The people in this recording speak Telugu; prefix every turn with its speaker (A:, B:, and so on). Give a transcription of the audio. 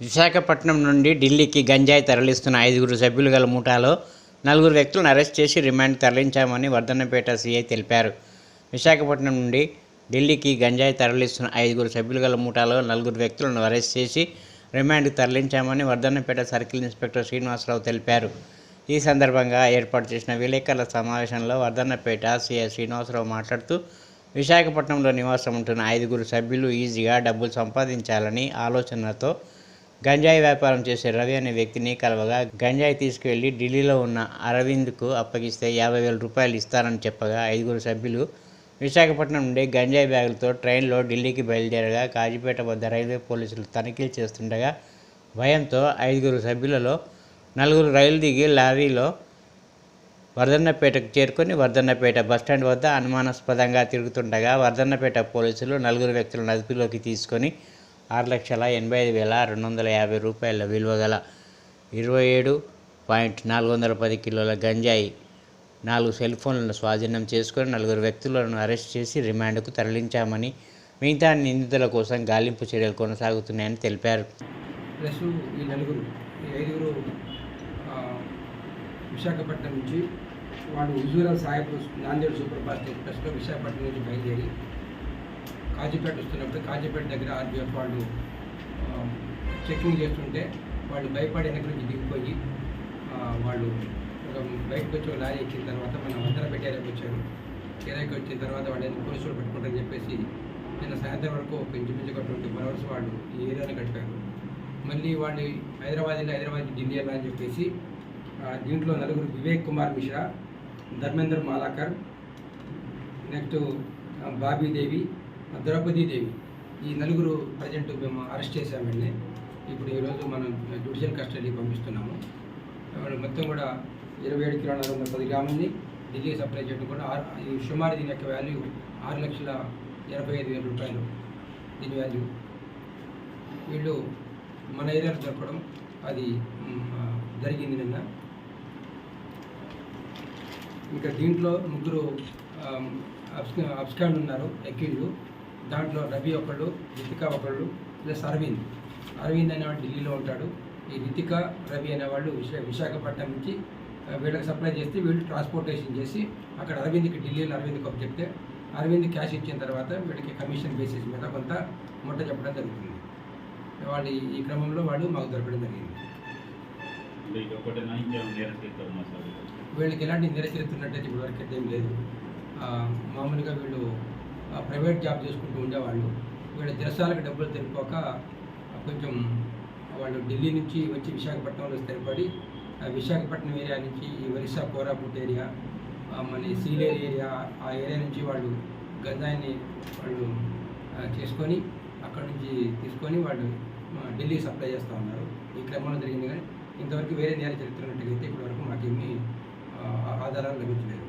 A: విశాఖపట్నం నుండి ఢిల్లీకి గంజాయి తరలిస్తున్న ఐదుగురు సభ్యులు గల ముఠాలో నలుగురు వ్యక్తులను అరెస్ట్ చేసి రిమాండ్ తరలించామని వర్ధన్నపేట సీఐ తెలిపారు. విశాఖపట్నం నుండి ఢిల్లీకి గంజాయి తరలిస్తున్న ఐదుగురు సభ్యులు గల ముఠాలో నలుగురు వ్యక్తులను అరెస్ట్ చేసి రిమాండ్కి తరలించామని వర్ధన్నపేట సర్కిల్ ఇన్స్పెక్టర్ శ్రీనివాసరావు తెలిపారు. ఈ సందర్భంగా ఏర్పాటు చేసిన విలేకరుల సమావేశంలో వర్ధన్నపేట సీఐ శ్రీనివాసరావు మాట్లాడుతూ విశాఖపట్నంలో నివాసం ఉంటున్న ఐదుగురు సభ్యులు ఈజీగా డబ్బులు సంపాదించాలని ఆలోచనతో గంజాయి వ్యాపారం చేసే రవి అనే వ్యక్తిని కలవగా గంజాయి తీసుకువెళ్ళి ఢిల్లీలో ఉన్న అరవింద్కు అప్పగిస్తే యాభై వేల రూపాయలు ఇస్తారని చెప్పగా ఐదుగురు సభ్యులు విశాఖపట్నం నుండి గంజాయి బ్యాగులతో ట్రైన్లో ఢిల్లీకి బయలుదేరగా కాజీపేట వద్ద రైల్వే పోలీసులు తనిఖీలు చేస్తుండగా భయంతో ఐదుగురు సభ్యులలో నలుగురు రైలు దిగి లారీలో వర్ధన్నపేటకు చేరుకొని వర్ధన్నపేట బస్టాండ్ వద్ద అనుమానాస్పదంగా తిరుగుతుండగా వర్ధన్నపేట పోలీసులు నలుగురు వ్యక్తులను అదుపులోకి తీసుకొని ఆరు లక్షల ఎనభై ఐదు వేల రెండు వందల యాభై రూపాయల విలువ గల ఇరవై ఏడు పాయింట్ నాలుగు వందల పది కిలోల గంజాయి నాలుగు సెల్ ఫోన్లను స్వాధీనం చేసుకొని నలుగురు వ్యక్తులను అరెస్ట్ చేసి రిమాండ్కు తరలించామని మిగతా నిందితుల కోసం గాలింపు చర్యలు కొనసాగుతున్నాయని తెలిపారు.
B: ప్లస్ ఈ నలుగురు ఈ ఐదుగురు విశాఖపట్నం నుంచి వాడు హుజూరా సాహెబ్ నాందేడ్ సూపర్ ఫాస్ట్ ఎక్స్ప్రెస్లో విశాఖపట్నం నుంచి బయలుదేరి కాజీపేట వస్తున్నప్పుడు కాజీపేట దగ్గర ఆర్బీఎఫ్ వాళ్ళు చెక్కింగ్ చెకింగ్ చేస్తుంటే వాళ్ళు భయపడి వెనక నుంచి దిగిపోయి వాళ్ళు బయటకు వచ్చి లారీ ఎక్కిన తర్వాత మన వందన పెట్టేరకు వచ్చారు. ఏరియాకి వచ్చిన తర్వాత వాళ్ళు పోలీసులు పెట్టుకుంటారని చెప్పేసి నిన్న సాయంత్రం వరకు ఒక ఇంచుమించు ఒక ట్వంటీ ఫోర్ అవర్స్ వాళ్ళు ఈ ఏరియాని గడిపారు. మళ్ళీ వాళ్ళు హైదరాబాద్ హైదరాబాద్ ఢిల్లీ వెళ్ళాలని చెప్పేసి దీంట్లో నలుగురు వివేక్ కుమార్ మిశ్రా ధర్మేంద్ర మాలాకర్ నెక్స్ట్ బాబీదేవి ద్రౌపదీదేవి ఈ నలుగురు ప్రజెంట్ మేము అరెస్ట్ చేశామండి ఇప్పుడు ఈరోజు మనం జ్యుడిషియల్ కస్టడీకి పంపిస్తున్నాము. వాళ్ళు మొత్తం కూడా ఇరవై ఏడు కిలో నాలుగు వందల పది గ్రాములని ఢిల్లీ సప్లై చేయడం కూడా ఆరు ఈ సుమారు దీని యొక్క వాల్యూ ఆరు లక్షల ఎనభై ఐదు వేల రూపాయలు దీని వాల్యూ వీళ్ళు మన ఏరియాలో దొరకడం అది జరిగింది నిన్న. ఇంకా దీంట్లో ముగ్గురు అబ్స్కా అబ్స్కాండ్ ఉన్నారు ఎక్కిళ్ళు దాంట్లో రవి ఒకళ్ళు రితిక ఒకళ్ళు ప్లస్ అరవింద్. అరవింద్ అనేవాడు ఢిల్లీలో ఉంటాడు. ఈ రితిక రవి అనేవాళ్ళు విశా విశాఖపట్నం నుంచి వీళ్ళకి సప్లై చేస్తే వీళ్ళు ట్రాన్స్పోర్టేషన్ చేసి అక్కడ అరవింద్కి ఢిల్లీలో అరవింద్కి ఒక చెప్తే అరవింద్ క్యాష్ ఇచ్చిన తర్వాత వీళ్ళకి కమిషన్ బేసిస్ మీద కొంత ముట్ట చెప్పడం జరుగుతుంది. వాళ్ళు ఈ- క్రమంలో వాళ్ళు మాకు దొరకడం జరిగింది.
C: వీళ్ళకి
B: ఎలాంటి నిరచరిస్తున్నట్టయితే ఇప్పుడు వరకు అయితే ఏం లేదు. మామూలుగా వీళ్ళు ప్రైవేట్ జాబ్ చేసుకుంటూ ఉండేవాళ్ళు. వీళ్ళ దిరసాలకు డబ్బులు తెలిపోక కొంచెం వాళ్ళు ఢిల్లీ నుంచి వచ్చి విశాఖపట్నంలో స్థిరపడి ఆ, విశాఖపట్నం ఏరియా నుంచి ఈ ఒరిస్సా కోరాపుట్ ఏరియా మళ్ళీ మన సీలేరు ఏరియా ఆ ఏరియా నుంచి వాళ్ళు గంజాయిని వాళ్ళు చేసుకొని అక్కడ నుంచి తీసుకొని వాళ్ళు ఢిల్లీ సప్లై చేస్తూ ఉన్నారు. ఈ క్రమంలో జరిగింది కానీ ఇంతవరకు వేరే నేర చరిత్ర ఉన్నట్టుగైతే ఇప్పటివరకు మాకేమీ ఆధారాలు లభించలేదు.